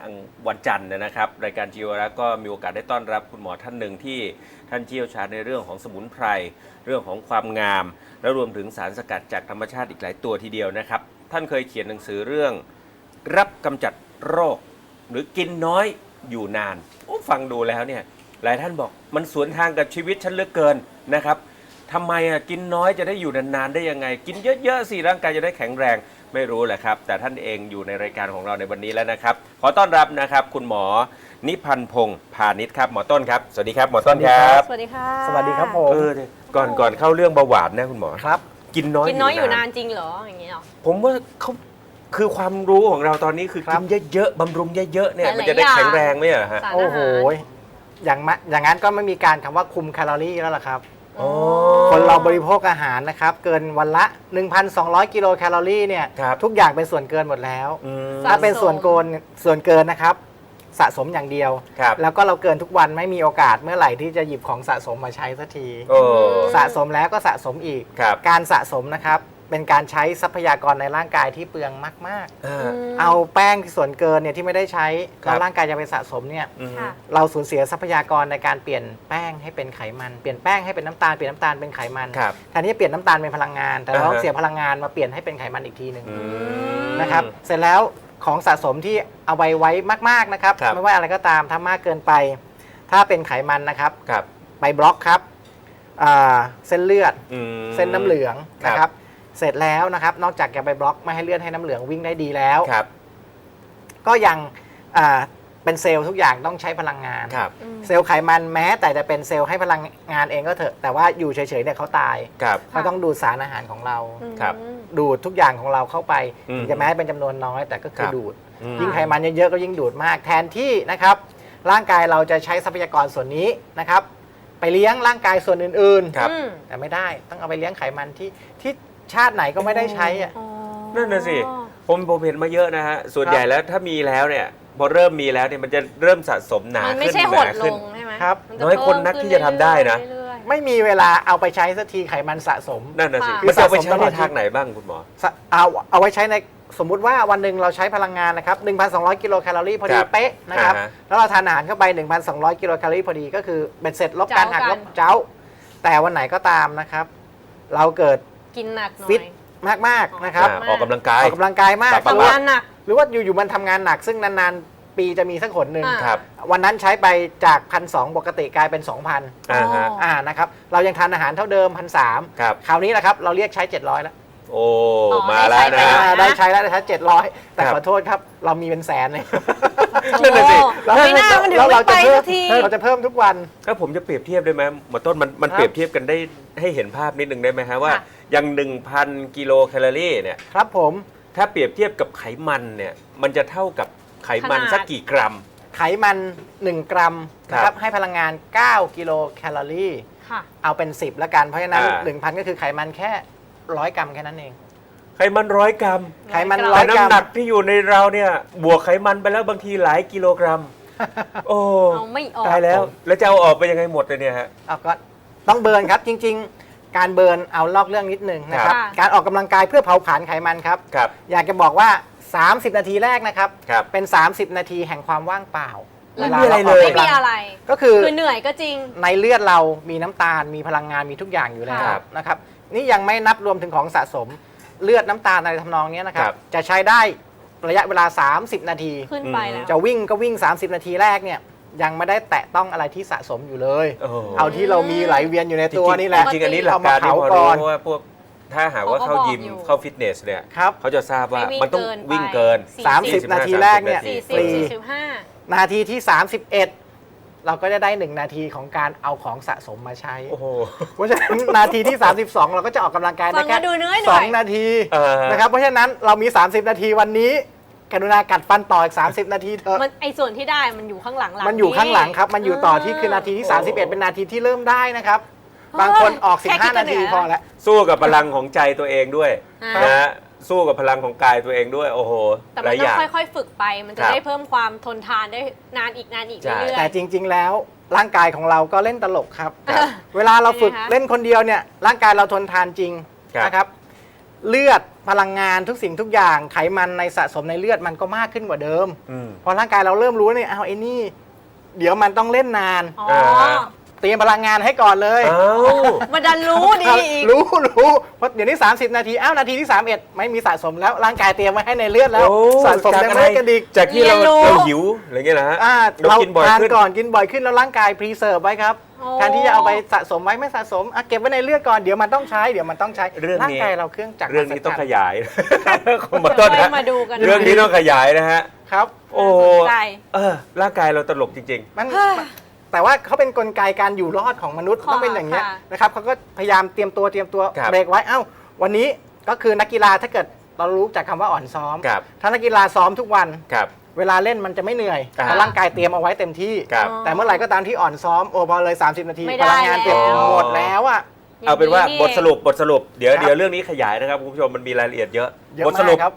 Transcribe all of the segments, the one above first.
ทางวันจันทร์นะครับ รายการจีวรักษ์ก็มีโอกาสได้ต้อนรับคุณหมอท่านหนึ่งที่ท่านเชี่ยวชาญในเรื่องของสมุนไพร เรื่องของความงาม และรวมถึงสารสกัดจากธรรมชาติอีกหลายตัวทีเดียวนะครับ ท่านเคยเขียนหนังสือเรื่อง รับกำจัดโรค หรือกินน้อยอยู่นานโอ้ฟังดูแล้วเนี่ยหลายท่านบอกมันสวนทางกับชีวิตฉันเหลือเกินนะครับทำไมอะกินน้อยจะได้อยู่นานๆได้ยังไง กินเยอะๆสิร่างกายจะได้แข็งแรง ไม่รู้แหละครับ แต่ท่านเองอยู่ในรายการของเราในวันนี้แล้วนะครับ ขอต้อนรับนะครับ คุณหมอนิพันธ์พงศ์พาณิชย์ครับหมอต้นครับ สวัสดีครับหมอต้นครับสวัสดีค่ะสวัสดีครับผม เออเนี่ยก่อนก่อนเข้าเรื่องเบาหวานนะคุณหมอครับ กินน้อยกินน้อยอยู่นานจริงเหรออย่างนี้เหรอผมว่าเขาคือความรู้ของเราตอนนี้คือครักิบนเยอะๆบำรุงเยอะๆเนี่ยหลายๆมันจะได้อย่างแข็งแรงไหมเหรอฮะสารโอ้อาโหหารอย่างมะอย่างนั้นก็ไม่มีการคำว่าคุมแคลอรี่แล้วล่ะครับ อ๋อคนเราบริโภคอาหารนะครับ เกินวันละ 1,200 กิโลแคลอรี่เนี่ยครับ ทุกอย่างเป็นส่วนเกินหมดแล้ว อืมสะ ถ้าเป็นสมส่วนเกินส่วนเกินนะครับ สะสมอย่างเดียว ครับแล้วก็เราเกินทุกวันไม่มีโอกาสเมื่อไหร่ที่จะหยิบของสะสมมาใช้สักที โอ้ สะสมแล้วก็สะสมอีก ครับ การสะสมนะครับ เป็นการใช้ทรัพยากรในร่างกายที่เปลืองมากอ่ามๆเอาแป้งส่วนเกินเนี่ยที่ไม่ได้ใช้ครับ แล้วร่างกายจะไปสะสมเนี่ยอืม ค่ะ เราสูญเสียทรัพยากรในการเปลี่ยนแป้งให้เป็นไขมันเปลี่ยนแป้งให้เป็นน้ำตาลเปลี่ยนน้ำตาลเป็นไขมันครับ แทนที่จะเปลี่ยนน้ำตาลเป็นพลังงาน แต่เราอ่าฮะต้องเสียพลังงานมาเปลี่ยนให้เป็นไขมันอีกทีหนึ่ง อืม นะครับ เสร็จแล้วของสะสมที่เอาไว้ไว้มาก ๆ นะครับ ครับ ไม่ว่าอะไรก็ตามถ้ามากเกินไป ถ้าเป็นไขมันนะครับ ครับไปบล็อกครับอ่าเส้นเลือด อืม เส้นน้ำเหลืองนะคครัรับบ เสร็จแล้วนะครับ นอกจากจะไปบล็อกไม่ให้เลือดให้น้ำเหลืองวิ่งได้ดีแล้ว ครับ ก็ยังอ่าเป็นเซลล์ทุกอย่างต้องใช้พลังงาน ครับ อืม เซลล์ไขมันแม้แต่จะเป็นเซลล์ให้พลังงานเองก็เถอะ แต่ว่าอยู่เฉยๆเนี่ยเขาตายครับ เขาต้องดูดสารอาหารของเรา อืม ครับ ดูดทุกอย่างของเราเข้าไปอืมถึงจะแม้เป็นจำนวนน้อยแต่ก็คือครับ ดูด อืม ยิ่งไขมันเยอะๆก็ยิ่งดูดมากแทนที่นะครับ ร่างกายเราจะใช้ทรัพยากรส่วนนี้นะครับ ไปเลี้ยงร่างกายส่วนอื่นครับ อืม ๆ แต่ไม่ได้ต้องเอาไปเลี้ยงไขมันที่ที่ ชาติไหนก็ไม่ได้ใช้อะอ๋อ นั่นน่ะสิ ผมผมเห็นมาเยอะนะฮะ ส่วนครับ ใหญ่แล้วถ้ามีแล้วเนี่ย พอเริ่มมีแล้วเนี่ยมันจะเริ่มสะสมหนามันไม่ขึ้นใช่หหนาดลขึ้น งใช่ไหมครับ มัจะน้อยคนเพิ่มนักขึ้ที่จะทำได้นะ เรื่อยๆไม่มีเวลาเอาไปใช้สักทีไขมันสะสม นั่นน่ะสิค่ะ มันจะเอาไปใช้คือสะสมตลในอดทางไหนบ้างคุณหมอ สะเอาเอาไว้ใช้ในสมมุติว่าวันหนึ่งเราใช้พลังงานนะครับ 1,200 กิโลแคลอรี่พอดีครับเป๊ะนะครับ อ่าฮะ แล้วเราทานอาหารเข้าไป 1,200 กิโลแคลอรี่พอดีก็คือเป็นเสร็จลบการหักลบเจ้า แต่วันไหนก็ตามนะครับ เราเกิด กินหนักหน่อฟิตยมากๆนะครับอ่าออกกำลังกาย ออกกำลังกายมากปรับหรือทำว่างานหนัก หรือว่าอยู่ๆมันทำงานหนักซึ่งนานๆ ปีจะมีสักหนหนึ่งอ่า ครับ วันนั้นใช้ไปจากพันสปกติกลายเป็น 2,000อ่าฮะอ่านะครับเรายังทานอาหารเท่าเดิมพันสครับ คราวนี้แหละครับเราเรียกใช้ 700แล้วโอ้ อ๋อมาแล้วได้นะ ใช้อ่าไปได้ใช้แล้วได้ใช้700 แต่ครับ ขอโทษครับเรามีเป็นแสนเลย นั่นน่ะสิ โอ้ไม่น่ามันถึงแล้วไม่เราไปจะเพิ่สัมกที เราจะเพิ่มทุกวัน ถ้าผมจะเปรียบเทียบได้ไหมหมอต้นมันมันครับ เปรียบเทียบกันได้ให้เห็นภาพนิดนึงได้ไหมฮะว่า ค่ะ อย่าง 1,000 กิโลแคลอรี่เนี่ย ครับผม ถ้าเปรียบเทียบกับไขมันเนี่ย มันจะเท่ากับไขมันขนาด สักกี่กรัม ไขมัน 1 กรัมนะคครัรับบให้พลังงาน 9 กิโลแคลอรี่ ค่ะ เอาเป็น 10 แล้วกัน เพราะฉะนั้น อ่า 1,000 ก็คือไขมันแค่ร้อยกรัมแค่นั้นเอง ไขมันร้อยกรัม ไขมันร้ร้ออยยแต่กรัมน้ำหนักที่อยู่ในเราเนี่ย บวกไขมันไปแล้วบางทีหลายกิโลกรัม โอ้เอาไม่ออก ตายแล้ว แล้วจะเอาออกไปยังไงหมดเลยเนี่ยฮะ เอาก็ต้องเบิร์นครับจริง ๆ การเบิร์นเอาลอกเรื่องนิดนึงนะครับ ค่ะ การออกกำลังกายเพื่อเผาผลาญไขมันครับ ครับ อยากจะบอกว่า 30 นาทีแรกนะครับ ครับ เป็น 30 นาทีแห่งความว่างเปล่าแล้ววลาไม่มีอะไรเลย ไม่มีอะไร ก็คือ คือเหนื่อยก็จริง ในเลือดเรามีน้ำตาล มีพลังงาน มีทุกอย่างอยู่แล้วครับนะครับ นี่ยังไม่นับรวมถึงของสะสม เลือดน้ำตาลอะไรทำนองเนี้ยนะครับ ครับ จะใช้ได้ระยะเวลา 30 นาที ขึ้นไปแล้ว จะวิ่งก็วิ่ง 30 นาทีแรกเนี่ย ยังไม่ได้แตะต้องอะไรที่สะสมอยู่เลย โอ้เอาที่เรามีไหลเวียนอยู่ในตัวจริงๆนี่แหละจริงๆอันนี้หลักการที่พอเอามาเผาก่รู้อนเพราะว่าพวกถ้าหากว่าเขาก็เข้าบอกยิมอยู่ เข้าฟิตเนสเนี่ยครับ เขาจะทราบว่าไม่มันต้องวิ่วิ่งงเกิเกินนไป30นาทีแรกเนี่ย สี่สี่สิบสิบฟรีสี่สิบห้า นาทีที่ 31 เราก็จะได้ 1 นาทีของการเอาของสะสมมาใช้ โอ้โห เพราะฉะนั้น นาทีที่ 32 เราก็จะออกกำลังกายฟัได้งแค่แล้วดูเหนื่อยหสน่ออยงนาทีเออ นะครับเพราะฉะนั้นเรามี 30 นาทีวันนี้ กรุณากัดฟันต่ออีก 30 นาทีเถอะมันไอส่วนที่ได้มันอยู่ข้างหลังหลังมันอยู่ข้างหลังครับ มันอยู่ต่อที่คือนาทีที่โอ้31 เป็นนาทีที่เริ่มได้นะครับ บางคนออกแค่คิด15ก็นาเหนื่ทีอยพอแล้ว สู้กับพลังของใจตัวเองด้วยอ่านะฮะสู้กับพลังของกายตัวเองด้วยโอ้โหแต่หมัลานยอต้อย่าง งค่อยๆ ฝึกไป มันจะครับได้เพิ่มความทนทานได้นานอีกนานอีกใช่ เรื่อย แต่จริง ๆ แล้วร่างกายของเราก็เล่นตลกครับ ครับ เวลาเราฝึกเป็นไงคะ เล่นคนเดียวเนี่ยร่างกายเราทนทานจริงครับ นะครับ เลือดพลังงานทุกสิ่งทุกอย่างไขมันในสะสมในเลือดมันก็มากขึ้นกว่าเดิม อืม พอร่างกายเราเริ่มรู้ว่าเนี่ยเอาไอ้นี่ เดี๋ยวมันต้องเล่นนาน อ๋ออ่าเตรียมพลังงานให้ก่อนเลย เอ้า มันดันรู้ดีอีก รู้รู้เพราะเดี๋ยวนี้ 30 นาที อ้าว นาทีที่ 31 ไม่มีสะสมแล้ว ร่างกายเตรียมไว้ให้ในเลือดแล้ว โอ้สะสมยังไม่ได้กระดิกจากที่เราเรียนรู้ เราหิวอะไรเงี้ยนะฮะอ่าเราเรากินบ่อยทานขึ้น ก่อนกินบ่อยขึ้นแล้วร่างกายพรีเซิร์ฟไว้ครับโอ้ แทนที่จะเอาไปสะสมไว้ไม่สะสมอะเก็บไว้ในเลือดก่อนเดี๋ยวมันต้องใช้เดี๋ยวมันต้องใช้เรื่องนี้ ร่างกายเราเครื่องจักรเรื่องนี้ต้องขมหัศจรรย์ยายคุณมาต้นค่อนะยมาดูกัน เรื่องนี้ต้องขยายนะฮะครับ โอ้น่าสนใจ เออร่างกายเราตลกจริง มันเฮ้ยแต่ว่าเขาเป็นกลไกการอยู่รอดของมนุษย์ค่ะต้องเป็นอย่างนี้ยค่ะ นะครับเขาก็พยายามเตรียมตัวเตรียมตัวครับเบรกไว้เอ้า วันนี้ก็คือนักกีฬาถ้าเกิดเรารู้จากคำว่าอ่อนซ้อม ครับ ถ้านักกีฬาซ้อมทุกวัน ๆ ครับ เวลาเล่นมันจะไม่เหนื่อยอ่า เพราะร่างกายเตรียมเอาไว้เต็มที่ ครับอ๋อแต่เมื่อไหร่ก็ตามที่อ่อนซ้อมโอ้พอเลย 30 นาที ไม่พได้ลังงานเต็มแล้ว หมดแล้วอะ เอาเป็นว่าย่งบทสรุปบทสรุปเดี๋ยวครับเดี๋ยวเรื่องนี้ขยายนะครับคุณผู้ชมมันมีรายละเอียดเยอะเยอะบทสรุปมากครับ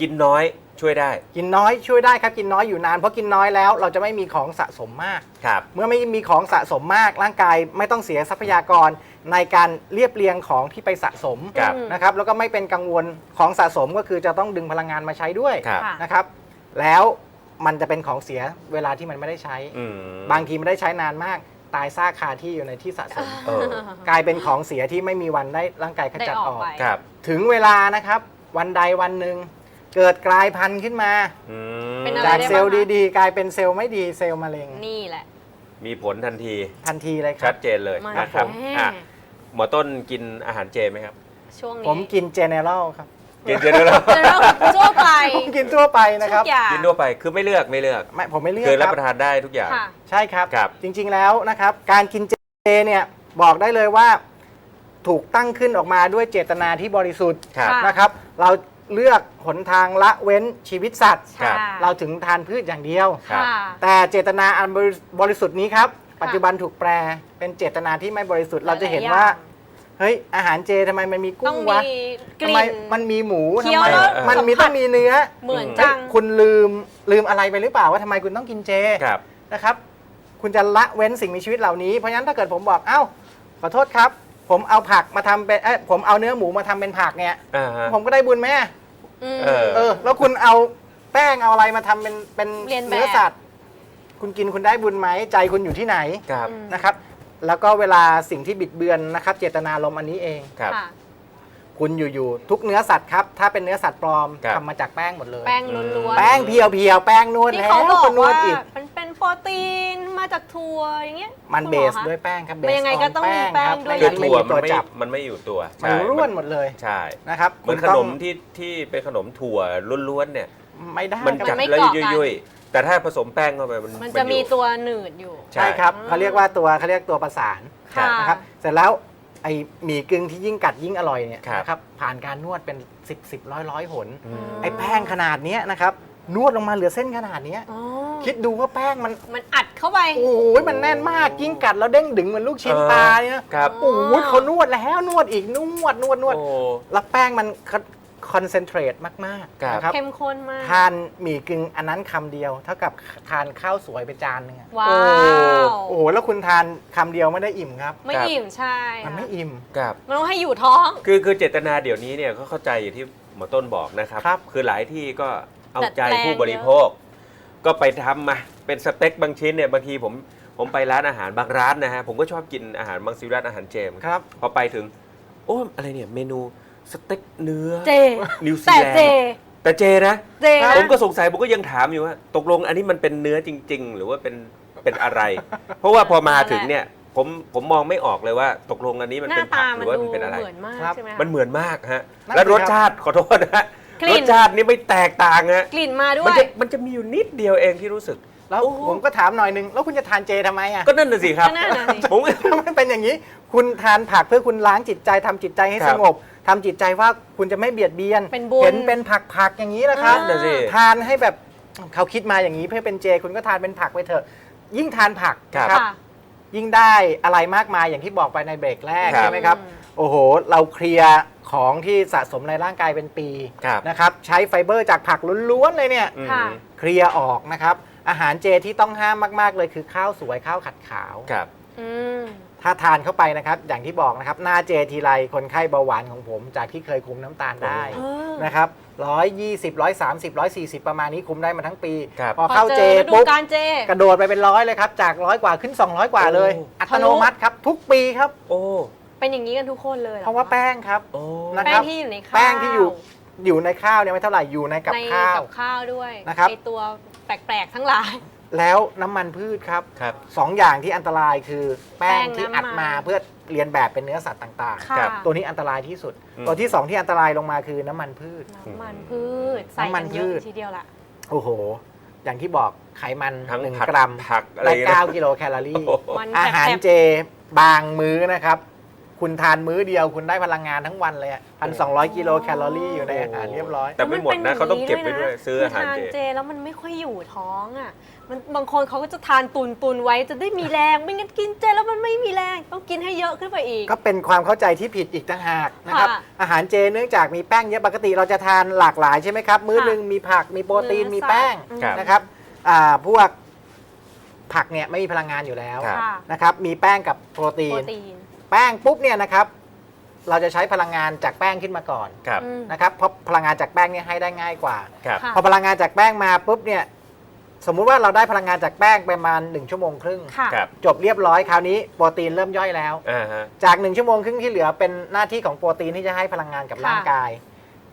กินน้อยช่วยได้กินน้อยช่วยได้ครับกินน้อยอยู่นานเพราะกินน้อยแล้วเราจะไม่มีของสะสมมาก ครับ เมื่อไม่มีของสะสมมากร่างกายไม่ต้องเสียทรัพยากรในการเรียบเรียงของที่ไปสะสมครับอืมนะครับแล้วก็ไม่เป็นกังวลของสะสมก็คือจะต้องดึงพลังงานมาใช้ด้วยครับ ค่ะ นะครับ แล้วมันจะเป็นของเสียเวลาที่มันไม่ได้ใช้ อืมบางทีไม่ได้ใช้นานมาก ตายซากคาที่อยู่ในที่สะสม เออกลายเป็นของเสียที่ไม่มีวันได้ร่างกายขได้จัดอออกอกไป ครับ ถึงเวลานะครับ วันใดวันหนึ่งเกิดกลายพันธุ์ขึ้นมา อืมเป็นอะไรจากได้เซลล์บ้างคะ ดีๆ กลายเป็นเซลล์ไม่ดีเซลล์มะเร็งนี่แหละมีผลทันที ทันทีเลยคชัรัดบเจนเลยมานะครับแน่อะหมอต้นกินอาหารเจไหมครับ ช่วงนี้ ผมกินเจเนอเรลครับ กินเจด้วยแล้วเจอแล้วทั่วไป ผมกินทั่วไปนะครับ ทุกอย่างกินทั่วไปคือไม่เลือกไม่เลือกไม่ผมไม่เลือกคือรับคปรับระทานได้ทุกอย่าง ค่ะ ใช่ครับ ครับ จริงๆแล้วนะครับ การกินเจเนี่ยบอกได้เลยว่าถูกตั้งขึ้นออกมาด้วยเจตนาที่บริสุทธิ์ครับ ค่ะ นะครับ เราเลือกหนทางละเว้นชีวิตสัตว์ ครับค่ะเราถึงทานพืชอย่างเดียว ครับ ค่ะ แต่เจตนาอันบริบริสุทธิ์นี้ครับ ปัจจุบันถูกแปลเป็นเจตนาที่ไม่บริสุทธิ์ เราจะเห็นว่า เฮ้ยอาหารเจทำไมมันมีต้กุ้องงวะมีกทำลิ่ไมน มันมีหมูเคี้ทำยวไมแล้วมันมีสัมผัส ต้องมีเนื้อเหมือนเฮ้ยจังคุณลืมลืมอะไรไปหรือเปล่าว่าทำไมคุณต้องกินเจ ครับ นะครับ คุณจะละเว้นสิ่งมีชีวิตเหล่านี้ เพราะฉะนั้นถ้าเกิดผมบอก เอ้า ขอโทษครับ ผมเอาผักมาทำเป็น เอ้ยผมเอาเนื้อหมูมาทำเป็นผักเนี่ย อ่าฮะ ผมก็ได้บุญไหมอืม เออ เออ แล้วคุณเอาแป้งเอาอะไรมาทำเป็นเป็นเรียนแบบเนื้อสัตว์ คุณกินคุณได้บุญไหม ใจคุณอยู่ที่ไหน ครับอืมนะครับ แล้วก็เวลาสิ่งที่บิดเบือนนะครับ เจตนารมณ์อันนี้เอง ครับ ค่ะคุณอยู่ๆทุกเนื้อสัตว์ครับ ถ้าเป็นเนื้อสัตว์ปลอมครับ ทำมาจากแป้งหมดเลย แป้งล้วนๆ แป้งเพียวๆ แป้งนวดที่แล้วเขาบอกก็นวว่าดอีก มันเป็นโปรตีนมาจากถั่วอย่างเงี้ยมันคุณเบหอสคะ ด้วยแป้งครับเบมันสยังไงก็ต้องมีแป้งครับด้วยไม่คืองั้นไม่ถั่วมีมัตัวนไม่จับมันไม่อยู่ตัวมันใช่ร่วนหมดเลยใช่นะครับเหมือนคุณขต้อนงมที่ที่เป็นขนมถั่วล้วนๆเนี่ย ไม่ได้มันคจัรับบไม่แล้วเกาะกัน ยุ่ยๆ แต่ถ้าผสมแป้งเข้าไปมันมันจะมีอยู่ตัวหนืดอยู่ ใช่ใช่ครับอืมเขาเรียกว่าตัวเขาเรียกตัวประสานครับนะครับเสร็จแล้วไอหมี่กึ่งที่ยิ่งกัดยิ่งอร่อยเนี่ยครับ นะครับผ่านการนวดเป็น 10 10ร้อยร้อยหน อืม ไอแป้งขนาดเนี้ยนะครับนวดลงมาเหลือเส้นขนาดเนี้ยอ๋อคิดดูว่าแป้งมันมันอัดเข้าไป โอ้ยมันแน่นมากยิ่งกัดแล้วเด้งดึงเหมือนลูกชิ้นเออปลาเนี่ยครับ โอ้ยเขานวดแล้วนวดอีกนวดนวดนวด โอ้ แล้วแป้งมัน คอนเซนเทรตมากครับๆนะครับเข้มข้นมาก ทานหมี่กึ่งอันนั้นคำเดียว เท่ากับทานข้าวสวยไปจานหนึงอะว้าวโอ้โหแล้วคุณทานคำเดียวไม่ได้อิ่มครับ ไม่ครับอิ่มใช่มันไม่อิ่ม ครับ มันต้องให้อยู่ท้อง คือคือเจตนาเดี๋ยวนี้เนี่ยก็เข้าใจอย่างที่หมอต้นบอกนะครับครับคือหลายที่ก็เอาใจดัดแปลง ผู้บริโภค ก็ไปทำมาเป็นสเต็กบางชิ้นเนี่ยบางทีผมผมไปร้านอาหารบางร้านนะฮะผมก็ชอบกินอาหารบางซีร้านอาหารเจมครับ พอไปถึง โอ้อะไรเนี่ยเมนู สเต็กเนื้อเจ นิวซีแต่แลนเจด์แต่เจนะ เจครับนะผมก็สงสัยผมก็ยังถามอยู่ว่า ตกลงอันนี้มันเป็นเนื้อจริง ๆ หรือว่าเป็นเป็นอะไร เพราะว่าพอมาถึงเนี่ย ผมผมมองไม่ออกเลยว่า ตกลงอันนี้มันหน้าเป็นผัตากหมัรืนอว่าดูมันเป็นอะไร เหมือนมากครับ ใช่ไหมคะ มันเหมือนมากฮะ นั่นและสิรสครับชาติขอโทษนะฮะกลิ่รน สชาตินี่ไม่แตกต่างฮะกลิ่นมาด้วมันย จะมันจะมีอยู่นิดเดียวเองที่รู้สึก แล้วโอ้โห ผมก็ถามหน่อยนึง แล้วคุณจะทานเจทำไมอะก็นั่นน่ะสิครับก็นั่นน่ะสิ ผมก็ ถ้ามันเป็นอย่างนี้ คุณทานผักเพื่อคุณล้างจิตใจทำจิตใจให้ครัสบงบ ทำจิตใจว่าคุณจะไม่เบียดเบียนเป็นบุญเห็นเป็นผักๆอย่างนี้แหละครับอ่านั่นน่ะสิ ทานให้แบบเขาคิดมาอย่างนี้เพื่อเป็นเจ คุณก็ทานเป็นผักไปเถอะ ยิ่งทานผักครับนะครับค่ะ ยิ่งได้อะไรมากมายอย่างที่บอกไปในเบรกแรกครับใช่ไหมครับ อืม โอ้โห เราเคลียร์ของที่สะสมในร่างกายเป็นปีครับ นะครับ ใช้ไฟเบอร์จากผักล้วนๆเลยเนี่ย อืมค่ะ เคลียร์ออกนะครับ อาหารเจที่ต้องห้ามมาก ๆ เลยคือข้าวสวยข้าวขัดขาว ครับ อืม ถ้าทานเข้าไปนะครับ อย่างที่บอกนะครับ หน้าเจทีไรคนไข้เบาหวานของผม จากที่เคยคุมน้ำตาลได้เออ นะครับร้อยยี่สิบร้อยสามสิบร้อยสี่สิบประมาณนี้คุมได้มาทั้งปี ครับ พอเข้าเจพอฤดูปุ๊บการเจ กระโดดไปเป็นร้อยเลยครับ จากร้อยกว่าขึ้น 200 กว่าเลย โอ้ อัตโนมัติครับ ทุกปีครับ โอ้เป็นอย่างนี้กันทุกคนเลยหอเพราะว่าแป้งครับ โอ้ นะแป้ครังบที่อยู่ในข้าวแป้งที่อยู่ อยู่ในข้าวเนี่ยไม่เท่าไหร่อยู่ในกับในข้าว กับข้าวด้วยนะครับ ไอตัวแปลกๆทั้งหลาย แล้วน้ำมันพืชครับครับ สองอย่างที่อันตรายคือแป้งแป้งที่น้ำมันอัดมาเพื่อเรียนแบบเป็นเนื้อสัตว์ต่างค่ะครับ ๆ ตัวนี้อันตรายที่สุด อืม ตัวที่สองที่อันตรายลงมาคือน้ำมันพืช น้ำมันพืช ใส่น้ำมักันนพืเยชอะทีเดียวละ โอ้โห อย่างที่บอกไขมันทั้งหนึ่งผัดกรัมผักอะไรได้นะเก้ากิโลแคลอรี่โอ้โหมันอาหารแซ่บๆเจบางมื้อนะครับ คุณทานมื้อเดียวคุณได้พลังงานทั้งวันเลยพันสองกิโลแคลอรี่อยู่ในอาหารเรียบร้อย แต่ไม่หมดนะเขาต้องเก็บไปด้วยซื้ออาหารคืทานเจเจแล้วมันไม่ค่อยอยู่ท้องอะมันบางคนเขาก็จะทานตุนตุนๆไว้จะได้มีแรงไม่งั้นกินเจแล้วมันไม่มีแรงต้องกินให้เยอะขึ้นไปอีก ก็เป็นความเข้าใจที่ผิดอีกต่างหากนะครับค่ะอาหารเจเนื่องจากมีแป้งเยอะปกติเราจะทานหลากหลายใช่ไหมครับมื้อค่ะหนึ่งมีผักมีโปรตีนเนื้อมีแป้งสัตว์ครับนะครับอ่าพวกผักเนี่ยไม่มีพลังงานอยู่แล้วครับค่ะนะครับมีแป้งกับโปรตีโปรนตีน แป้งปุ๊บเนี่ยนะครับ เราจะใช้พลังงานจากแป้งขึ้นมาก่อนครับ อืม นะครับเพราะพลังงานจากแป้งเนี่ยให้ได้ง่ายกว่า ครับค่ะ พอพลังงานจากแป้งมาปุ๊บเนี่ยสมมุติว่าเราได้พลังงานจากแป้งประมาณ 1 ชั่วโมงครึ่ง ค่ะ ครับจบเรียบร้อยคราวนี้โปรตีนเริ่มย่อยแล้ว อ่าฮะ จาก 1 ชั่วโมงครึ่งที่เหลือเป็นหน้าที่ของโปรตีนที่จะให้พลังงานกับค่ะ ร่างกาย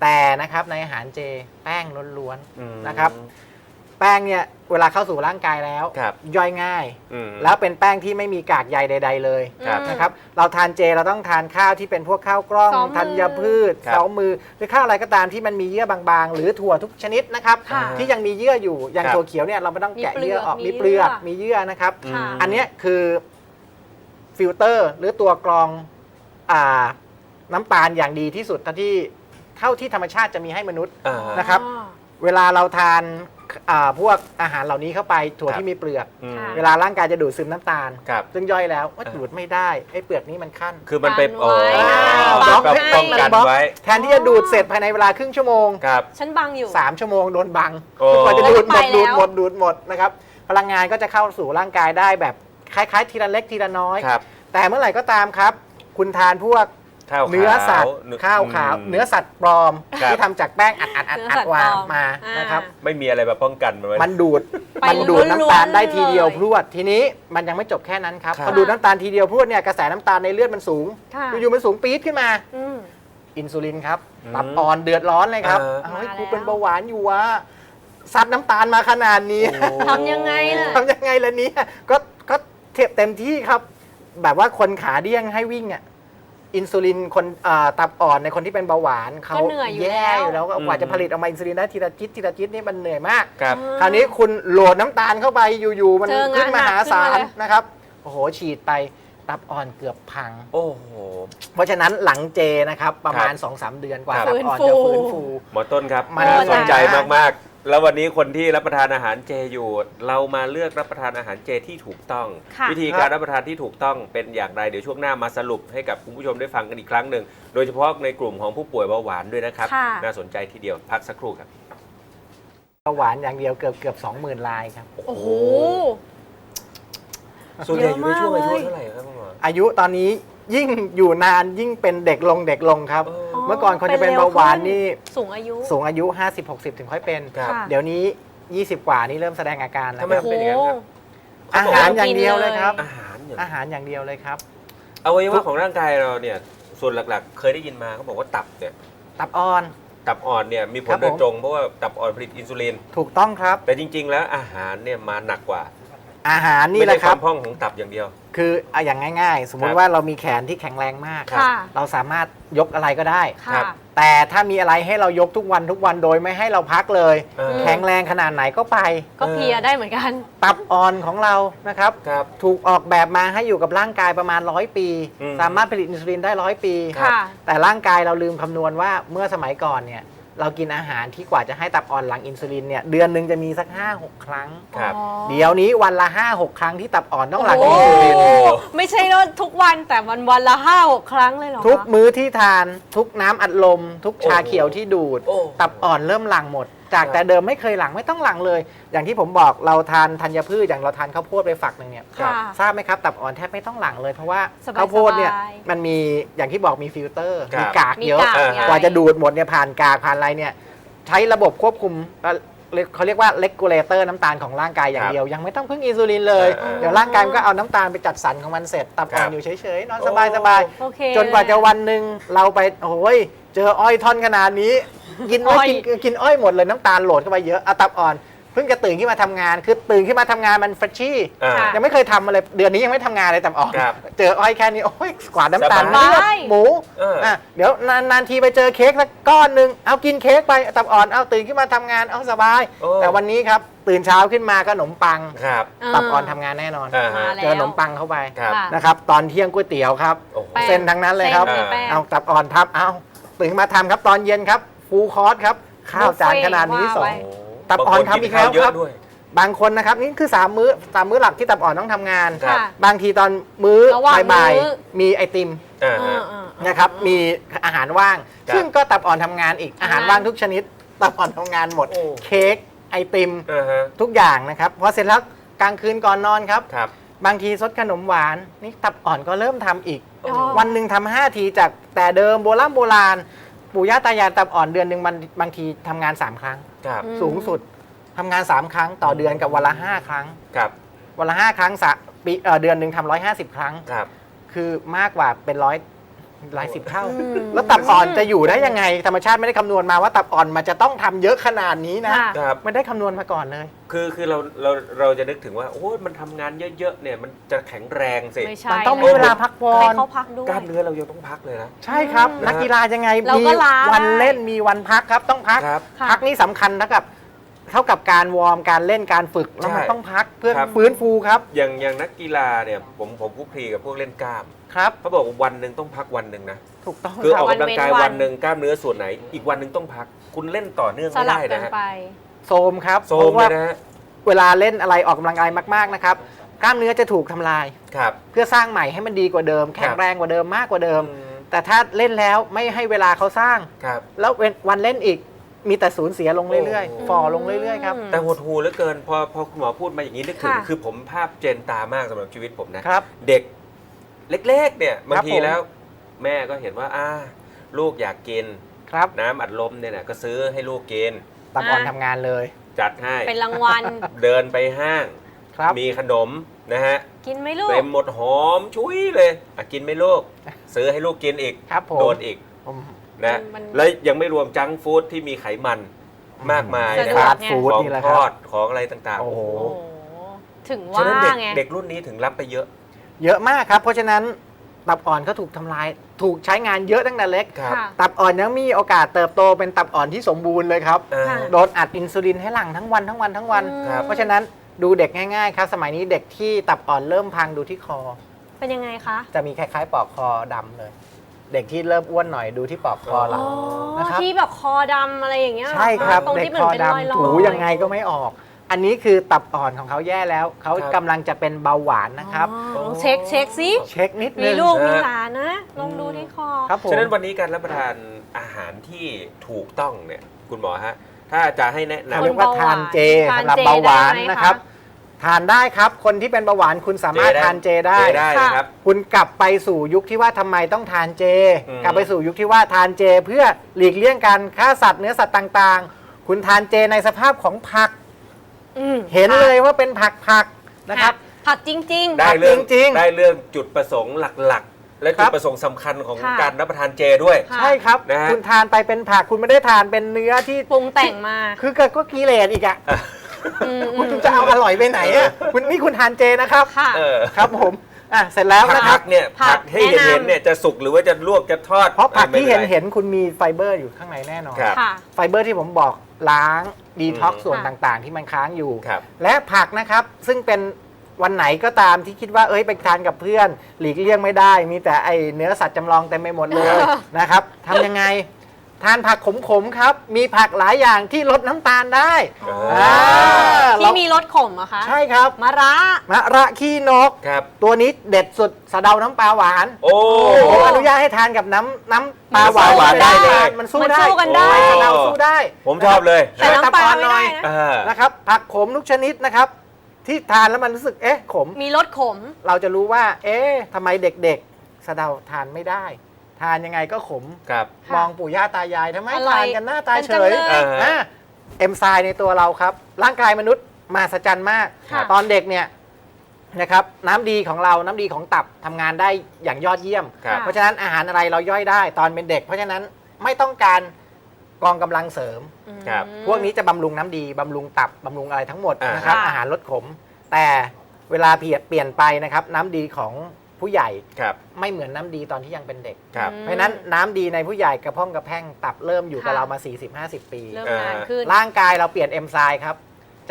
แต่นะครับในอาหารเจแป้งล้วนอืมนะครับๆ แป้งเนี่ยเวลาเข้าสู่ร่างกายแล้ว ครับย่อยง่าย อืม แล้วเป็นแป้งที่ไม่มีกากใยใด ๆ เลยครับอืมนะครับเราทานเจเราต้องทานข้าวที่เป็นพวกข้าวกล้องซ้อมมือธัญพืชครับ เสามือ หรือข้าวอะไรก็ตามที่มันมีเยื่อบางๆ หรือถั่วทุกชนิดนะครับค่ะที่ยังมีเยื่ออยู่อย่างครับถั่วเขียวเนี่ยเราไม่ต้องแกะมีเปลืเยื่ออกออกมีมีเปลือกเยื่อ มีเยื่อนะครับ ค่ะมอันเนี้ยคือฟิลเตอร์หรือตัวกรองอ่าน้ำตาลอย่างดีที่สุดเท่าที่เท่าที่ธรรมชาติจะมีให้มนุษย์ อ่าฮะนะครับอ๋อเวลาเราทานอ่า พวกอาหารเหล่านี้เข้าไปถั่วครับที่มีเปลือก อืมค่ะเวลาร่างกายจะดูดซึมน้ำตาล ครับ ซึ่งย่อยแล้วว่าอ่าดูดไม่ได้ไอ้เปลือกนี้มันขั้น คือมันไปกันโอ้ไว้บล็อกป้ให้ป้องกันบล็อกไว้ แทนที่จะดูดเสร็จภายในเวลาครึ่งชั่วโมง ครับ ฉันบังอยู่ 3 ชั่วโมงโดนบังโอ้ กว่าจะดูดหมดไปแล้ดูวดหมดดูดหมดนะครับพลังงานก็จะเข้าสู่ร่างกายได้แบบคล้ายๆ ทีละเล็กทีละน้อย ครับ แต่เมื่อไหร่ก็ตามครับ คุณทานพวก ข้าวขาวเนื้อสัตว์เนื้อข้าวขาวอืมเนื้อสัตว์ปลอมครับ ที่ทำจากแป้งอัดอัดอัดเนื้ออัสัดตว์วางปลอมมาอ่าน นะครับ ไม่มีอะไรมาป้องกันมันไว้ มันดูดไปมันดูดน้ำตาลได้ล้วนๆทีเดียวเลยพรวดทีนี้มันยังไม่จบแค่นั้นครับครับ พอดูดน้ำตาลทีเดียวพรวดเนี่ยกระแสน้ำตาลในเลือดมันสูงค่ะ อยู่ๆมันสูงปี๊ดขึ้นมา อืม อินซูลินครับอืมตับอ่อนเดือดร้อนเลยครับอ่าเอาให้มากูแล้วเป็นเบาหวานอยู่วะซัดน้ำตาลมาขนาดนี้ โอ้ทำยังไงล่ะ ทำยังไงล่ะเนี่ยก็ก็เทียบเต็มที่ครับ แบบว่าคนขาเดี้ยงให้วิ่งอะ อินซูลินคนเอ่อตับอ่อนในคนที่เป็นเบาหวานเขาก็เหนื่อยอยู่แย่แล้ว อยู่แล้วก็อืมกว่าจะผลิตออกมาอินซูลินได้ทีละจิตทีละจิตนี่มันเหนื่อยมาก ครับ คราวนี้คุณโหลดน้ำตาลเข้าไปอยู่ๆมันเจองานขึ้นมหาศาหนักขึ้ลนมาเลย นะครับโอ้โหฉีดไปตับอ่อนเกือบพัง โอ้โห เพราะฉะนั้นหลังเจนะครับประมาณครับ2-3 เดือนกว่าครับ ตับอ่อนจะฟื้นฟู หมอต้นครับ มัน น่าสนใจมันมากๆ แล้ววันนี้คนที่รับประทานอาหารเจอยู่ เรามาเลือกรับประทานอาหารเจที่ถูกต้อง ค่ะ วิธีการรับประทานที่ถูกต้องเป็นอย่างไรเดี๋ยวช่วงหน้ามาสรุปให้กับคุณผู้ชมได้ฟังกันอีกครั้งหนึ่งโดยเฉพาะในกลุ่มของผู้ป่วยเบาหวานด้วยนะครับ ค่ะ น่าสนใจทีเดียวพักสักครู่ครับ เบาหวานอย่างเดียวเกือบเกือบ20,000รายครับ โอ้โห ส่วนใหญ่อยู่ในช่วงอายุเยอะมากเลยเท่าไหร่ครับคุณหมอ อายุตอนนี้ ยิ่งอยู่นานยิ่งเป็นเด็กลงเด็กลงครับ เออ เมื่อก่อนคนจะเป็นเบาหวานนี่ สูงอายุ สูงอายุ 50-60 ถึงค่อยเป็น ครับ ค่ะ เดี๋ยวนี้ 20 กว่านี่เริ่มแสดงอาการแล้วทำไม ครับโอ้เป็นอย่างนั้นครับ อาหารอย่างเดียวเลยครับ อาหารอย่างอาหารอย่างเดียวเลยครับ อวัยวะของร่างกายเราเนี่ยส่วนหลักๆ เคยได้ยินมาเขาบอกว่าตับเนี่ยตับอ่อน ตับอ่อนเนี่ยมีผครัลบโดยผมตรงเพราะว่าตับอ่อนผลิตอินซูลิน ถูกต้องครับ แต่จริงๆ แล้วอาหารเนี่ยมาหนักกว่าอาหารนี่ไม่แหใช่ละคครัวาบ มพร่องของตับอย่างเดียว คืออะอย่างง่ายๆ สมมุครัติบว่าเรามีแขนที่แข็งแรงมากค่ะ เราสามารถยกอะไรก็ได้ครัค่ะบแต่ถ้ามีอะไรให้เรายกทุกวันทุกวันโดยไม่ให้เราพักเลย เออมแข็งแรงขนาดไหนก็ไป ก็เพลียได้เหมือนกัน ตับอ่อนของเรานะครับ ครับ ถูกออกแบบมาให้อยู่กับร่างกายประมาณร้อยปี อืมสามารถผลิตอินซูลินได้ร้อยปี ค่ะ แต่ร่างกายเราลืมคำนวณว่าเมื่อสมัยก่อนเนี่ย เรากินอาหารที่กว่าจะให้ตับอ่อนหลังอินซูลินเนี่ยเดือนหนึ่งจะมีสัก 5-6 ครั้ง ครับ อ๋อเดี๋ยวนี้วันละ 5-6 ครั้งที่ตับอ่อนต้องหลังโอ้อินซูลินไม่ใช่ว่าทุกวันแต่วันวันละห้าหกครั้งเลยเหรอคะทุกมื้อที่ทานทุกน้ำอัดลม ทุกชาเขียวที่ดูด โอ้ ตับอ่อนเริ่มหลังหมดจากครับแต่เดิมไม่เคยหลังไม่ต้องหลังเลย อย่างที่ผมบอกเราทานธัญพืชอย่างเราทานข้าวโพดไปฝักหนึ่งเนี่ยค่ะทราบไหมครับตับอ่อนแทบไม่ต้องหลังเลยเพราะว่าสบายๆข้าวโพดเนี่ยมันมีอย่างที่บอกมีฟิลเตอร์ครับ มีกากมีเยอะ กากเออใหญ่กว่าจะดูดหมดเนี่ยผ่านกากผ่านอะไรเนี่ยใช้ระบบควบคุมเอ่อเขาเรียกว่าเลกูเลเตอร์น้ำตาลของร่างกายอย่าคงรับเดียว ยังไม่ต้องพึ่งอินซูลินเลย เออเดี๋ยวร่างกายมันก็เอาน้ำตาลไปจัดสรรของมันเสร็จตับอ่อครันบ อยู่เฉยๆ นอนโอ้สบายสบายๆ โอเคจนกว่าจะวันหนึ่งเราไปโอ้ย เจออ้อยท่อนขนาดนี้ กินไม่อ้อย กินกินอ้อยหมดเลยน้ำตาลโหลดเข้าไปเยอะเอาตับอ่อนเพิ่งจะตื่นขึ้นมาทำงาน คือตื่นขึ้นมาทำงานมันเฟรชชี่อ่า ค่ะ ยังไม่เคยทำอะไรเดือนนี้ยังไม่ทำงานเลยตับอ่อนครับเจออ้อยแค่นี้โอ้ยกวาดน้ำตาลสบาย เลือดหมูเอออะเดี๋ยวนานนานทีไปเจอเค้กสักก้อนหนึ่งเอากินเค้กไปตับอ่อนเอาตื่นขึ้นมาทำงานเอาสบาย โอ้ แต่วันนี้ครับตื่นเช้าขึ้นมาก็ขนมปัง ครับ ตับอ่อนทำงานแน่นอน อ่าฮะ มาแล้ว เจอขนมปังเข้าไปครับ ค่ะ นะครับตอนเที่ยงก๋วยเตี๋ยวครับ โอ้โห แป้ง เส้นทั้งนั้นเลยครับเส้นมีแป้ง เอาตับอ่อนทับเอา ตื่นขึ้นมาทำครับตอนเย็นครับฟูลคอร์สครับ ข้าวจานขนาดนี้บุฟสเฟ่องต์ตับอ่อนทำอีกแล้วางนนนข้าเยครับอะด้วย บางคนนะครับนี่คือสามมื้อสามมื้อหลักที่ตับอ่อนต้องทำงาน ครับ ค่ะ บางทีตอนมื้อระหว่างบ่ายมื้อ ๆมีไอติมอ่าเอฮะอเออ นะครับมีอาหารว่าง ครับซึ่งก็ตับอ่อนทำงานอีกอาหารว่างทุกชนิด ตับอ่อนทำงานหมด โอ้ เค้กไอติมอ่าฮะทุกอย่างนะครับพอเสร็จแล้วกลางคืนก่อนนอนครับ ครับ บางทีซดขนมหวานนี่ตับอ่อนก็เริ่มทำอีกโอ้วันหนึ่งทำห้าทีจากแต่เดิมโบราณโบราณ ปู่ย่าตายายตับอ่อนเดือนหนึ่งมันบางทีทำงาน3ครั้ง ครับอืม สูงสุดทำงาน3ครั้งต่อเดือนกับวันละ5ครั้ง ครับวันละ5ครั้งสะปีเอ่อเดือนหนึ่งทำร้อยห้าสิบครั้ง ครับ คือมากกว่าเป็นร้อย หลายสิบเท่าอืมแล้วตับอ่อนจะอยู่ได้ยังไง ธรรมชาติไม่ได้คำนวณมาว่าตับอ่อนมันจะต้องทำเยอะขนาดนี้นะ ค่ะ ครับไม่ได้คำนวณมาก่อนเลย คือคือเราเราเราจะนึกถึงว่า โอ้ยมันทำงานเยอะๆเนี่ยมันจะแข็งแรงสิไม่ใช่มันต้องมีเวลาพักผ่อให้น เขาพักด้วย กล้ามเนื้อเรายังต้องพักเลยนะ ใช่ครับ อืมนักกีฬายังไงเราก็มีล้าวันได้เล่นมีวันพักครับต้องพัก ครับค่ะพักนี่สำคัญเท่ากับเท่ากับการวอร์มการเล่นการฝึกแล้วมันใช่ต้องพักเพื่อครับ ฟื้นฟูครับ อย่างอย่างนักกีฬาเนี่ยผมผมคุกคลีกับพวกเล่นกล้าม ครับ เขาบอกว่าวันหนึ่งต้องพักวันหนึ่งนะ ถูกต้องคือคอรัอบกกำลังกายวันเว้นวันวันหนึ่งกล้ามเนื้อส่วนไหน อีกวันหนึ่งต้องพัก คุณเล่นต่อเนื่องสไม่ลับได้กันะนฮะไป โซมครับโซเพมราะเลว่ายนะฮะเวลาเล่นอะไรออกกำลังกายมากๆนะครับกล้ามเนื้อจะถูกทำลาย ครับ เพื่อสร้างใหม่ให้มันดีกว่าเดิม แข็คงรับแรงกว่าเดิมมากกว่าเดิมอืมแต่ถ้าเล่นแล้วไม่ให้เวลาเขาสร้าง ครับ แล้วเว้นวันเล่นอีกมีแต่สูญเสียลงเรื่อยโอ้ ๆ ฝ่อลงเรื่อยๆครับอืมแต่หดหูเหลือเกินพอพอคุณหมอพูดมาอย่างนี้นึกถึงค่ะ คือผมภาพเจนตามากสำหรับชีวิตผมนะ ครับ เด็ก เล็กๆเนี่ยบางทีผม แล้ว แม่ก็เห็นว่าอ่าลูกอยากกิน ครับน้ำอัดลมเนี่ยนะก็ซื้อให้ลูกกิน ตับอ่อนอะ ทำงานเลยจัดให้เป็นรางวัล เดินไปห้าง ครับ มีขนมนะฮะกินไหมลูก เต็มหมดหอมชุยเลยอะกินไหม่ลูก ซื้อให้ลูกกินอีกครับผมโดนอีกผม นะมันแล้วยังไม่รวมจังก์ฟู้ดที่มีไขมันมากมายสะนะดวกครับไงฟู้ดของนี่แหละทครัอบดของอะไรต่างๆโอ้โห โอ้โหถึงฉะว่านั้นเด็กไง เด็กรุ่นนี้ถึงรับไปเยอะ เยอะมากครับ เพราะฉะนั้นตับอ่อนก็ถูกทำลาย ถูกใช้งานเยอะตั้งแต่เล็ก ครับ ค่ะ ตับอ่อนยังมีโอกาสเติบโตเป็นตับอ่อนที่สมบูรณ์เลยครับ อ่า ค่ะ โดนอัดอินซูลินให้หลั่งทั้งวันทั้งวันทั้งวัน อืมครับ เพราะฉะนั้นดูเด็กง่ายๆ ครับ สมัยนี้เด็กที่ตับอ่อนเริ่มพังดูที่คอ เป็นยังไงคะจะมีคล้ายๆปลอกคอดำเลย เด็กที่เริ่มอ้วนหน่อยดูที่ปลอกคอหลัอ๋ง อนะครับ ที่แบบคอดำอะไรอย่างเงี้ยใช่ครับตรงเด็กที่เหมืคอนอเป็นรอยดำๆถูยังไงก็ไม่ออก อันนี้คือตับอ่อนของเขาแย่แล้วเขาครับ กำลังจะเป็นเบาหวานนะครับ อ๋อเช็คเช็คสิ เช็คนิดมีนึงลูกนะมีหลานนะ ลองดูที่คอ ครับผม ฉะนั้นวันนี้การรับประทานอาหารที่ถูกต้องเนี่ยคุณหมอฮะ ถ้าจะให้แนะเขานำเรียกว่าทานเจทานสำหรับเจเบาหวานได้ไหมนะครับ คะ ทานได้ครับ คนที่เป็นเบาหวานคุณสามารถเจได้ทานเจได้ เจได้นะครับ คุณกลับไปสู่ยุคที่ว่าทำไมต้องทานเจ อืม กลับไปสู่ยุคที่ว่าทานเจ เพื่อหลีกเลี่ยงการฆ่าสัตว์เนื้อสัตว์ต่างๆ คุณทานเจในสภาพของผัก อืมเห็นเลยว่าเป็นผักผักๆนะครับ ผักจริง ได้เรื่องจริงๆได้เรื่องจุดประสงค์หลักๆ และครัจุดบ ประสงค์สำคัญของค่ะ การรับประทานเจด้วย ค่ะ ใช่ครับ นะฮะ คุณทานไปเป็นผักคุณไม่ได้ทานเป็นเนื้อที่ๆปรุงแต่งมาคือเกิดก็กิเลสอีกอะอืมคุณจะเอาอร่อยไปไหนอะคุณนี่คุณทานเจนะครับ ค่ะ เออครับผมอะเสร็จแล้วนะคผัรับ กเนี่ยผัผักกให้เห็นแนะนำ เห็นเนี่ยจะสุกหรือว่าจะลวกจะทอดเพราะผักไม่ที่เห็นป็ไรเห็นคุณมีไฟเบอร์อยู่ข้างในแน่นอน ครับ ค่ะ ไฟเบอร์ที่ผมบอก ล้างดีท็อกอืม ส่วนค่ะต่างๆ ที่มันค้างอยู่ ครับ และผักนะครับซึ่งเป็นวันไหนก็ตามที่คิดว่าเอ้ยไปทานกับเพื่อน หลีกเลี่ยงไม่ได้ มีแต่ไอเนื้อสัตว์จำลองเต็มไปหมดเลย นะครับทำยังไง ททานผักขมๆครับ มีผักหลายอย่างที่ลดน้ำตาลได้อ๋ออ่าที่มีรสขมเหรอะคะใช่ครับมะระ มะระขี้นก ครับ ตัวนี้เด็ดสุดสะเดาน้ำปลาหวานโอ้ ผมอนุญาตให้ทานกับน้ำน้ำปลาหวานน้ำปลาหวานได้เลยมันสู้มันได้สู้กันได้ สะเดาสู้ได้ผมชอบเลย แต่น้ำปลาไม่ได้นะ อ่า นะครับผักขมทุกชนิดนะครับ ที่ทานแล้วมันรู้สึกเอ๊ะขม มีรสขม เราจะรู้ว่า เอ๊ะทำไมเด็กๆสะเดาทานไม่ได้ ทานยังไงก็ขม ครับ ค่ะมองปู่ย่าตายายทำไมอร่อยทานกันหน้าตาเฉกันยจังเลยอ่าฮะอะเอ็มไซม์ในตัวเราครับ ร่างกายมนุษย์มหัศจรรย์มาก ค่ะ ตอนเด็กเนี่ยนะครับน้ำดีของเราน้ำดีของตับทำงานได้อย่างยอดเยี่ยม ครับ เพราะฉะนั้นอาหารอะไรเราย่อยได้ตอนเป็นเด็ก เพราะฉะนั้นไม่ต้องการกองกำลังเสริมครับอืมพวกนี้จะบำรุงน้ำดี บำรุงตับ บำรุงอะไรทั้งหมดอ่าน นะครับ ค่ะอาหารลดขม แต่เวลาเปลี่ยนเปลี่ยนไปนะครับ น้ำดีของ ผู้ใหญ่ครับไม่เหมือนน้ำดีตอนที่ยังเป็นเด็ก ครับ อืม เพราะฉะนั้นน้ำดีในผู้ใหญ่กระพ้องกระแพ่งตับเริ่มอยู่กับค่ะ เรามา 40-50 ปี เริ่มนานขึ้น ร่างกายเราเปลี่ยนเอนไซม์ครับ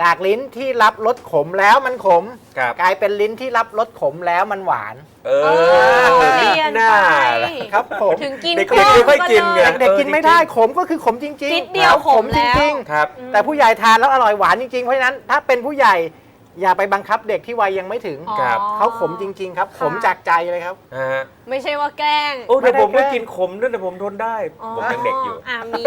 จากลิ้นที่รับรสขมแล้วมันขม ครับ กลายเป็นลิ้นที่รับรสขมแล้วมันหวาน เอเอออเปลี่ยนหน้าไปล่ะ ครับผม ถึงกินเด็กๆเพิ่ไม่ค่อยกินไง เด็กๆกินไม่ได้เออจริงๆขมก็คือขมจริงๆนิดเดียวครับขมแล้วจริงครับอืมๆแต่ผู้ใหญ่ทานแล้วอร่อยหวานจริงๆ เพราะฉะนั้นถ้าเป็นผู้ใหญ่ อย่าไปบังคับเด็กที่วัยยังไม่ถึง อ๋อ ครับ เขาขมจริง ๆ ครับ ขมจากใจเลยครับฮะไม่ใช่ว่าแกล้งโอ้แต่ผมไม่ก็ได้แกล้งกินขมด้วยแต่ผมทนได้ ผมยังเด็กอยู่อ่ามี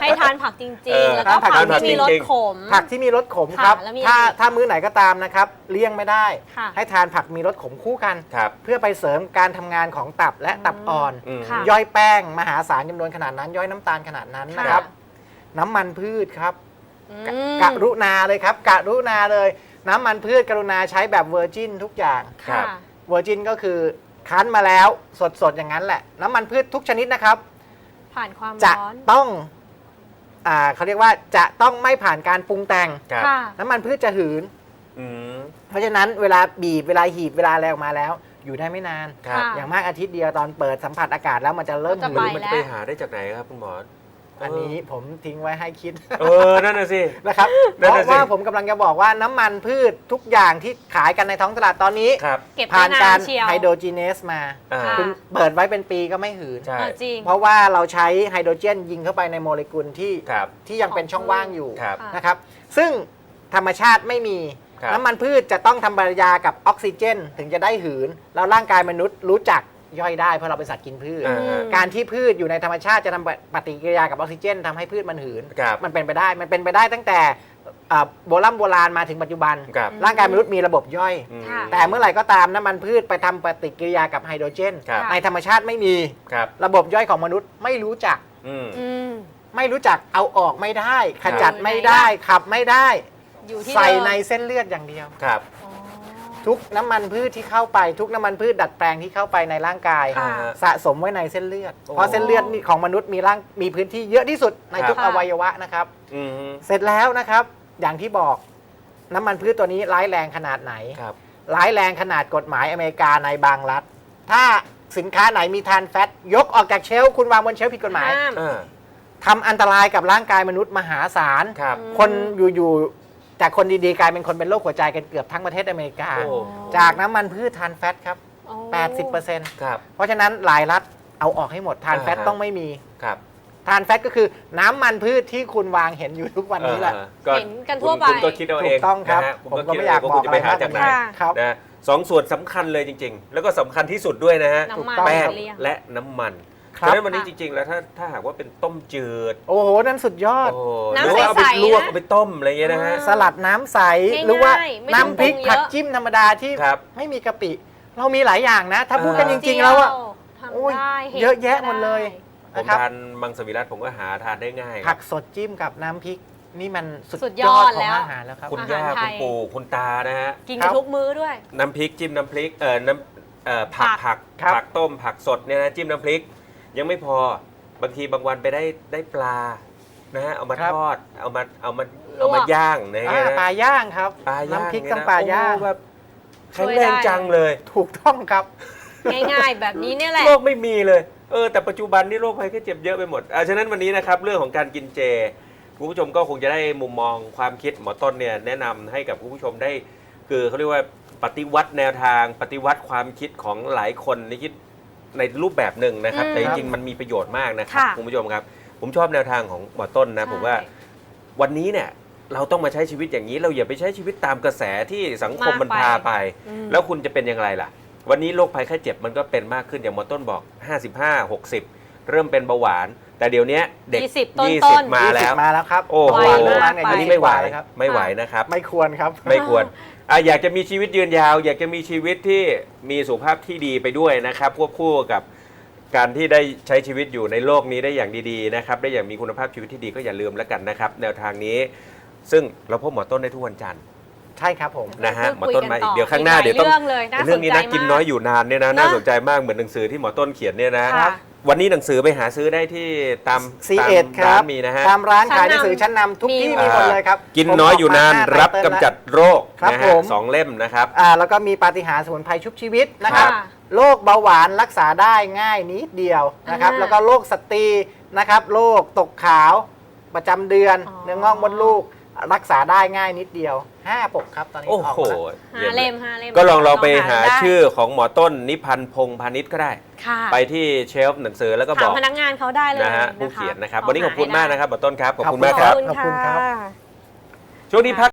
ให้ทานผักจเอริงอๆแล้วก็ทานผัผักกที่มีรสจริงๆ ขม ผักที่มีรสขมค่ะครับ แล้วมีถ้าอะไรถ้ามื้อไหนก็ตามนะครับ เลี่ยงไม่ได้ ค่ะ ให้ทานผักมีรสขมคู่กัน ครับ เพื่อไปเสริมการทำงานของตับและตับอ่อน อืม ค่ะ ย่อยแป้ง มหาศาลจำนวนขนาดนั้น ย่อยน้ำตาลขนาดนั้นนะครับค่ะน้ำมันพืชครับ อืกะมกรุณาเลยครับกรุณาเลย น้ำมันพืชกรุณาใช้แบบเวอร์จินทุกอย่างครัค่ะบเวอร์จินก็คือคั้นมาแล้วสดๆ อย่างนั้นแหละ น้ำมันพืชทุกชนิดนะครับ ผ่านความจะร้อนต้องอ่าเขาเรียกว่าจะต้องไม่ผ่านการปรุงแต่ง ครับค่ะ น้ำมันพืชจะหืน อืมเพราะฉะนั้นเวลาบีบเวลาหีบเวลาอะไรออกมาแล้ว อยู่ได้ไม่นาน ครับค่ะ อย่างมากอาทิตย์เดียวตอนเปิดสัมผัสอากาศแล้วมันจะเริ่มจะหืไปนมันจะไปหาได้จากไหนครับคุณหมอ อันนี้ผมทิ้งไว้ให้คิด เออ นั่นน่ะสิ นะครับ นั่เพนน่ะราะสิ ว่าผมกำลังจะบอกว่าน้ำมันพืชทุกอย่างที่ขายกันในท้องตลาดตอนนี้ ครับเก็บผ่าได้นการนานเชียว ไฮโดรจีเนสมาอ่าค่ะ คุณเปิดไว้เป็นปีก็ไม่หืน ใช่ เออจริง เพราะว่าเราใช้ไฮโดรเจนยิงเข้าไปในโมเลกุลที่ครับ ที่ยังเป็นช่องว่างอยู่ครับ ค่ะ นะครับ ซึ่งธรรมชาติไม่มี ครับ น้ำมันพืชจะต้องทำปฏิกิริยากับออกซิเจน ถึงจะได้หืน แล้วร่างกายมนุษย์รู้จัก ย่อยได้เพราะเราเป็นสัตว์กินพืช อ่าฮะ การที่พืชอยู่ในธรรมชาติจะทำปฏิกิริยากับออกซิเจนทำให้พืชมันหืน ครับ มันเป็นไปได้ มันเป็นไปได้ตั้งแต่อ่าโบราณโบราณมาถึงปัจจุบัน ครับร่างกายมนุษย์มีระบบย่อย อืมค่ะ แต่เมื่อไหร่ก็ตามน้ำมันพืชไปทำปฏิกิริยากับไฮโดรเจน ครับในธรรมชาติไม่มี ครับระบบย่อยของมนุษย์ไม่รู้จัก อืม อืม ไม่รู้จักเอาออกไม่ได้ ขจัดอยู่ในไม่ได้ขับไม่ได้ อยู่ที่ใส่เดิม ในเส้นเลือดอย่างเดียว ครับอ๋อ ทุกน้ำมันพืชที่เข้าไป ทุกน้ำมันพืชดัดแปลงที่เข้าไปในร่างกาย ค่ะอ่าฮะสะสมไว้ในเส้นเลือดโอ้เพราะเส้นเลือดนี่ของมนุษย์มีร่างมีพื้นที่เยอะที่สุดในทุกครัอบวัยวะนะครับ อืมเสร็จแล้วนะครับ อย่างที่บอกน้ำมันพืชตัวนี้ร้ายแรงขนาดไหน ครับ ร้ายแรงขนาดกฎหมายอเมริกาในบางรัฐ ถ้าสินค้าไหนมีทานแฟต ยกออกจากเชลฟ์คุณวางบนเชลฟ์ผิดกฎหมายห้าม อ่า ทำอันตรายกับร่างกายมนุษย์มหาศาล ครับอืมคนอยู่ๆ จากคนดีๆกลายเป็นคนเป็นโรคหัวใจกันเกือบทั้งประเทศอเมริกา โอ้ จากน้ำมันพืชทานแฟตครับโอ้80%ครับเพราะฉะนั้นหลายรัฐเอาออกให้หมดทานแฟตอ่าฮะ ต้องไม่มี ครับทานแฟตก็คือน้ำมันพืชที่คุณวางเห็นอยู่ทุกวันนี้แหละ เออก็เห็นกันทั่วไป คุณก็คิดเอาเอถูงกต้องครับนะฮะผมก็คิดไม่อยากเงบอกว่าคุณจะไปหาอะไรมาก จากไหนค่ะ ครับ นะสองส่วนสำคัญเลยจริง ๆ แล้วก็สำคัญที่สุดด้วยนะฮะ น้ำถูมันกต้องแป้งเลี่ยงและน้ำมัน ครัเพราะบฉะนั้นวันนี้จริง ๆ แล้วถ้าถ้าหากว่าเป็นต้มจืดโอ้โห นั่นสุดยอด โอ้น้ำหรือว่าเอาไปใสๆลวกนะเอาไปต้มอะไรเงี้ยนะฮะอ่าสลัดน้ำใส ง่ายๆหรือว่าไม่ต้องน้ำพริกปรุงเยอะ ผักจิ้มธรรมดาที่ครับไม่มีกะปิ เรามีหลายอย่างนะ ถ้าพูดกันจเออ ริง ๆ แล้วอะ ทำโอ้ยได้ห็ดเยอะแยะก็หมดเลยได้ผมนะครับ ทานมังสวิรัตผมก็หาทานได้ง่าย ผักสดจิ้มกับน้ำพริก นี่มันสุสุดดยยออดดของแล้วอาหารแล้วครับ คุณอาหารย่าไทคุณย ปู่คุณตานะฮะ กินครักันบทุกมื้อด้วย น้ำพริกจิ้มน้ำพริกเอ่อน้ำเอ่อผักผัผักกครับผักต้มผักสดเนี่ยนะจิ้มน้ำพริก ยังไม่พอบางทีบางวันไปได้ได้ปลานะฮะเอามาทอดเอามาเอามาเอามาลวก ย่างนะอ่าฮะปลาย่างครับปลาย่างน้ำพริกเนี่ยต้องนะปลาย่างโอ้แบบช่แข็งวยแรงได้จังเลย ถูกต้องครับ ง่ายๆ แบบนี้เนี่ยแหละ โรคไม่มีเลย เออ แต่ปัจจุบันนี่โรคภัยแค่เจ็บเยอะไปหมดอ่าฉะนั้นวันนี้นะครับ เรื่องของการกินเจ คุณผู้ชมก็คงจะได้มุมมองความคิดหมอต้นเนี่ยแนะนำให้กับคุณผู้ชมได้ คือเขาเรียกว่าปฏิวัติแนวทางปฏิวัติความคิดของหลายคนในคิด ในรูปแบบหนึ่งนะครับ อืมแต่จริงๆมันมีประโยชน์มากนะครับค่ะคุณผู้ชมครับ ผมชอบแนวทางของหมอต้นนะ ผมว่าใช่วันนี้เนี่ยเราต้องมาใช้ชีวิตอย่างนี้ เราอย่าไปใช้ชีวิตตามกระแสที่สังคมมันมากไปพาไป อืม แล้วคุณจะเป็นอย่างไรล่ะ วันนี้โรคภัยไข้เจ็บมันก็เป็นมากขึ้นอย่างหมอต้นบอก 55 60 เริ่มเป็นเบาหวาน แต่เดี๋ยวนี้เด็ก20ต้นๆ20มาแล้วมาแล้วครับโอ้โห ไวเมื่อวานมากเนี่ยไปอันยี่นี้สิบไม่ไหวกาเลยครับไม่ไหวนะครับ ไม่ควรครับ ไม่ควร อะอยากจะมีชีวิตยืนยาว อยากจะมีชีวิตที่มีสุขภาพที่ดีไปด้วยนะครับควบคู่กับการที่ได้ใช้ชีวิตอยู่ในโลกนี้ได้อย่างดีๆนะครับได้อย่างมีคุณภาพชีวิตที่ดีก็อย่าลืมแล้วกันนะครับ แนวทางนี้ ซึ่งเราพบหมอต้นได้ทุกวันจันทร์ใช่ครับผมนะฮะพูดหมอต้นมาอีกคุยกันต่อเดี๋ยวข้างหน้าอีกหลายเดี๋ยวต้องเรื่องเลยน่าเรื่องนี้สนใจนะกินมากน้อยอยู่นานเนี่ยนะนะน่าสนใจมากเหมือนหนังสือที่หมอต้นเขียนเนี่ยนะ ค่ะ วันนี้หนังสือไปหาซื้อได้ที่ตามซีตามเอ็ดคร้ารับนมีนะฮะ ตามร้านชั้นขายหนังสือนำชั้นนำทุกมีที่หมดมีหมดเลยครับกินผมน้อยอยู่นานกมรับห้กำจัดโรคครับนะผฮะมสองเล่มนะครับ อ่าแล้วก็มีปาฏิหาริย์สมุนไพรชุบชีวิตนะครับค่ะโรคเบาหวานรักษาได้ง่ายนิดเดียวนะครับอ่าแล้วก็โรคสตรีนะครับโรคตกขาวประจำเดือน อ๋อเนื้องอกมดลูก รักษาได้ง่ายนิดเดียว5ปกครับตอนนี้โอ้ออกโหมาแล้วห้าเล่มห้าเล่มก็ลองลองไปหาได้ชื่อของหมอต้นนิพันธ์พงษ์พาณิชย์ก็ได้ ค่ะไปที่เชลฟ์หนังสือแล้วก็บถามอกพนักงานเขาได้เลยนะฮะคผู้เขียนนะครับลงวันนี้ขอบคุณหให้มากได้นะครับหมอต้นครับ ขอบคุณขอบคุณมากครับขอบคุณครับะช่วงนี้พัก